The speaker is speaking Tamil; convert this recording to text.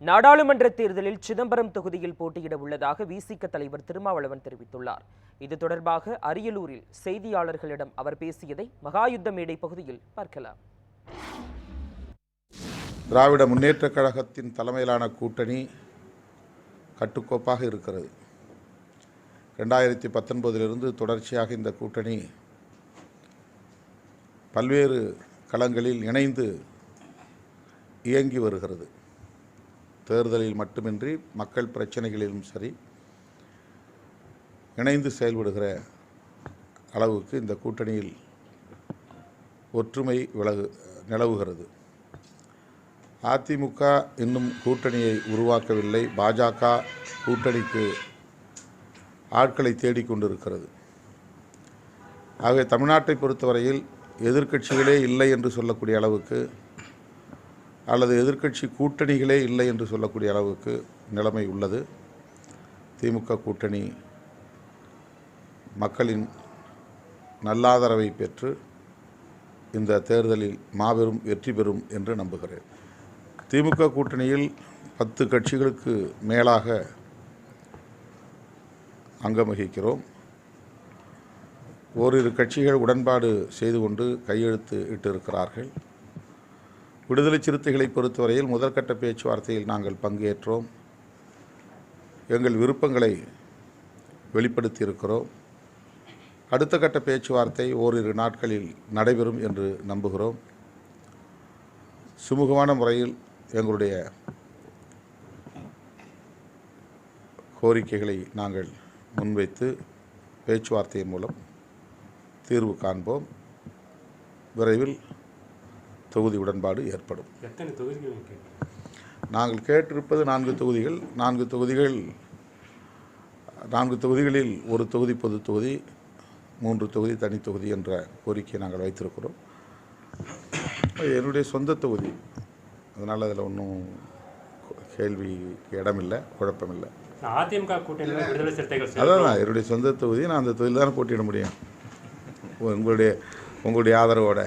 நாடாளுமன்ற தேர்தலில் சிதம்பரம் தொகுதியில் போட்டியிட உள்ளதாக விசிக தலைவர் திருமாவளவன் தெரிவித்துள்ளார். இது தொடர்பாக அரியலூரில் செய்தியாளர்களிடம் அவர் பேசியதை மகாயுத்த மேடை பகுதியில் பார்க்கலாம். திராவிட முன்னேற்றக் கழகத்தின் தலைமையிலான கூட்டணி கட்டுக்கோப்பாக இருக்கிறது. ரெண்டாயிரத்தி பத்தொன்பதிலிருந்து தொடர்ச்சியாக இந்த கூட்டணி பல்வேறு களங்களில் இணைந்து இயங்கி வருகிறது. தேர்தலில் மட்டுமின்றி மக்கள் பிரச்சனைகளிலும் சரி இணைந்து செயல்படுகிற அளவுக்கு இந்த கூட்டணியில் ஒற்றுமை விலகு நிலவுகிறது. அதிமுக இன்னும் கூட்டணியை உருவாக்கவில்லை. பாஜக கூட்டணிக்கு ஆட்களை தேடிக்கொண்டிருக்கிறது ஆகவே தமிழ்நாட்டை பொறுத்தவரையில் எதிர்க்கட்சிகளே இல்லை என்று சொல்லக்கூடிய அளவுக்கு அல்லது எதிர்க்கட்சி கூட்டணிகளே இல்லை என்று சொல்லக்கூடிய அளவுக்கு நிலைமை உள்ளது. திமுக கூட்டணி மக்களின் நல்லாதரவை பெற்று இந்த தேர்தலில் மாபெரும் வெற்றி பெறும் என்று நம்புகிறேன். திமுக கூட்டணியில் பத்து கட்சிகளுக்கு மேலாக அங்கம் வகிக்கிறோம் ஓரிரு கட்சிகள் உடன்பாடு செய்து கொண்டு கையெழுத்து இட்டிருக்கிறார்கள். விடுதலை சிறுத்தைகளை பொறுத்தவரையில் முதற்கட்ட பேச்சுவார்த்தையில் நாங்கள் பங்கேற்றோம். எங்கள் விருப்பங்களை வெளிப்படுத்தியிருக்கிறோம். அடுத்த கட்ட பேச்சுவார்த்தை ஓரிரு நாட்களில் நடைபெறும் என்று நம்புகிறோம். சுமூகமான முறையில் எங்களுடைய கோரிக்கைகளை நாங்கள் முன்வைத்து பேச்சுவார்த்தையின் மூலம் தீர்வு காண்போம். விரைவில் தொகுதி உடன்பாடு ஏற்படும். எத்தனை தொகுதிகள் நாங்கள் கேட்டிருப்பது நான்கு தொகுதிகள். நான்கு தொகுதிகள் நான்கு தொகுதிகளில் ஒரு தொகுதி பொது தொகுதி மூன்று தொகுதி தனி தொகுதி என்ற கோரிக்கையை நாங்கள் வைத்திருக்கிறோம். என்னுடைய சொந்த தொகுதி. அதனால் அதில் ஒன்றும் கேள்வி இடமில்லை குழப்பமில்லை. அதிமுக அதான் என்னுடைய சொந்த தொகுதி நான் அந்த தொகுதியில் தானே போட்டியிட முடியும். உங்களுடைய உங்களுடைய ஆதரவோட.